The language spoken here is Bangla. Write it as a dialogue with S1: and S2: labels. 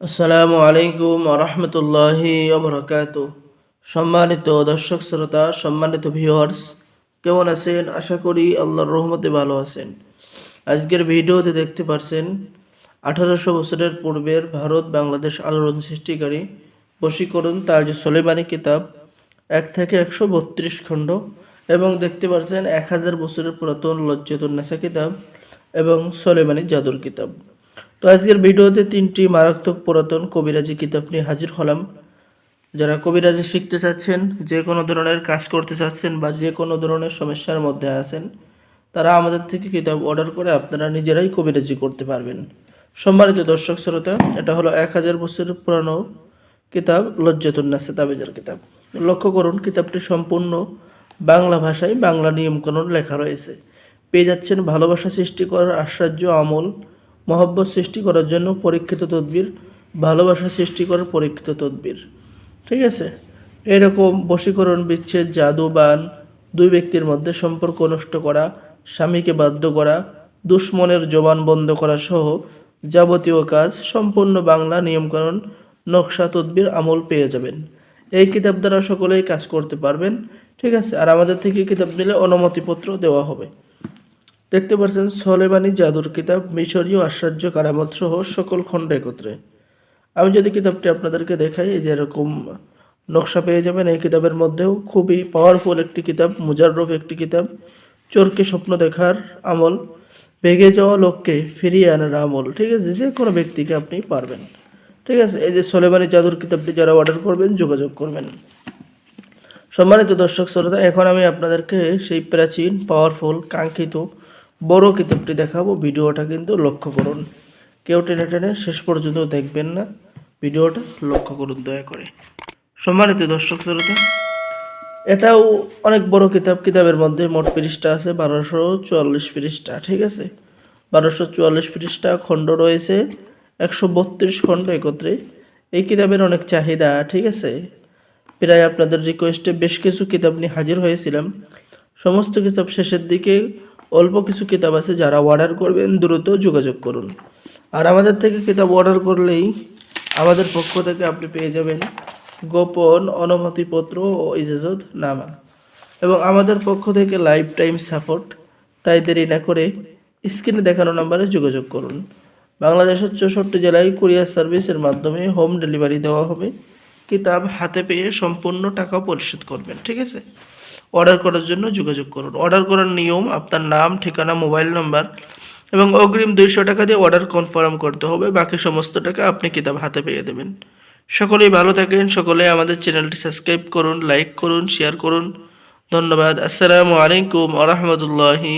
S1: আসসালামু আলাইকুম রহমতুল্লাহি অবরকাত সম্মানিত দর্শক শ্রোতা, সম্মানিত ভিউয়ার্স কেমন আছেন? আশা করি আল্লাহর রহমতে ভালো আছেন। আজকের ভিডিওতে দেখতে পারছেন, আঠারোশো বছরের পূর্বের ভারত বাংলাদেশ আলোড়ন সৃষ্টিকারী বশীকরণ তাজ সোলেমানি কিতাব, এক থেকে একশো বত্রিশ খণ্ড এবং দেখতে পাচ্ছেন এক হাজার বছরের পুরাতন লজ্জাতুন্নেসা কিতাব এবং সোলেমানি জাদুর কিতাব। তো আজকের ভিডিওতে তিনটি মারাত্মক পুরাতন কবিরাজি কিতাব নিয়ে হাজির হলাম। যারা কবিরাজি শিখতে চাচ্ছেন, যে কোনো ধরনের কাজ করতে চাচ্ছেন বা যে কোনো ধরনের সমস্যার মধ্যে আছেন, তারা আমাদের থেকে কিতাব অর্ডার করে আপনারা নিজেরাই কবিরাজি করতে পারবেন। সম্মানিত দর্শক শ্রোতা, এটা হলো এক হাজার বছরের পুরানো কিতাব, লজ্জাতুন্নাসে তাবেজার কিতাব। লক্ষ্য করুন, কিতাবটি সম্পূর্ণ বাংলা ভাষায় বাংলা নিয়মকানুন লেখা রয়েছে। পেয়ে যাচ্ছেন ভালোবাসা সৃষ্টি করার আশ্চর্য আমল মহব্বত সৃষ্টি করার জন্য পরীক্ষিত তদবির, ভালোবাসা সৃষ্টি করার পরীক্ষিত তদবির। ঠিক আছে? এরকম বশীকরণ, বিচ্ছেদ, জাদু, বান দুই ব্যক্তির মধ্যে সম্পর্ক নষ্ট করা, স্বামীকে বাধ্য করা, দুশ্মনের জবান বন্ধ করা সহ যাবতীয় কাজ সম্পূর্ণ বাংলা নিয়মকানুন নকশা তদবির আমল পেয়ে যাবেন। এই কিতাব দ্বারা সকলেই কাজ করতে পারবেন। ঠিক আছে? আর আমাদের থেকে কিতাব নিলে অনুমতিপত্র দেওয়া হবে। দেখতে পাচ্ছেন সলেমানি জাদুর কিতাব, মিশরীয় আশ্চর্য কারামত সহ সকল খণ্ড একত্রে। আমি যদি কিতাবটি আপনাদেরকে দেখাই, এই যে এরকম নকশা পেয়ে যাবেন, এই কিতাবের মধ্যেও খুবই পাওয়ারফুল একটি কিতাব, মুজাররফ একটি কিতাব, চোরকে স্বপ্ন দেখার আমল, ভেগে যাওয়া লোককে ফিরিয়ে আনার আমল, ঠিক আছে? যে কোনো ব্যক্তিকে আপনি পারবেন। ঠিক আছে? এই যে সলেমানি জাদুর কিতাবটি যারা অর্ডার করবেন, যোগাযোগ করবেন। সম্মানিত দর্শক, শ্রোতা, এখন আমি আপনাদেরকে সেই প্রাচীন পাওয়ারফুল কাঙ্ক্ষিত বড় কিতাবটি দেখাবো, ভিডিওটা কিন্তু লক্ষ্য করুন। কেউ টেনে টেনে শেষ পর্যন্ত দেখবেন না, ভিডিওটা লক্ষ্য করুন দয়া করে। সম্মানিত দর্শক শ্রোতা, এটাও অনেক বড় কিতাব, কিতাবের মধ্যে মোট পৃষ্ঠা আছে বারোশো চুয়াল্লিশ পৃষ্ঠা, ঠিক আছে? বারোশো চুয়াল্লিশ পৃষ্ঠা খণ্ড রয়েছে, একশো বত্রিশ খণ্ড একত্রে। এই কিতাবের অনেক চাহিদা, ঠিক আছে? প্রায় আপনাদের রিকোয়েস্টে বেশ কিছু কিতাব নিয়ে হাজির হয়েছিলাম। সমস্ত কিতাব শেষের দিকে অল্প কিছু কিতাব আছে যারা অর্ডার করবেন, দ্রুত যোগাযোগ করুন। আর আমাদের থেকে কিতাব অর্ডার করলেই আমাদের পক্ষ থেকে আপনি পেয়ে যাবেন গোপন অনুমতিপত্র ও ইজাজত নামা। এবং আমাদের পক্ষ থেকে লাইফ টাইম সাপোর্ট তাই দেরি না করে স্ক্রিনে দেখানো নাম্বারে যোগাযোগ করুন। বাংলাদেশের চৌষট্টি জেলায় কুরিয়ার সার্ভিসের মাধ্যমে হোম ডেলিভারি দেওয়া হবে। কিতাব হাতে পেয়ে সম্পূর্ণ টাকা পরিশোধ করবেন, ঠিক আছে? অর্ডার করার জন্য যোগাযোগ করুন। অর্ডার করার নিয়ম, আপনার নাম, ঠিকানা মোবাইল নাম্বার এবং অগ্রিম দুইশো টাকা দিয়ে অর্ডার কনফার্ম করতে হবে। বাকি সমস্ত টাকা আপনি কিতাব হাতে পেয়ে দেবেন। সকলেই ভালো থাকেন সকলেই আমাদের চ্যানেলটি সাবস্ক্রাইব করুন লাইক করুন শেয়ার করুন। ধন্যবাদ। আসসালামু আলাইকুম আ রহমতুল্লাহি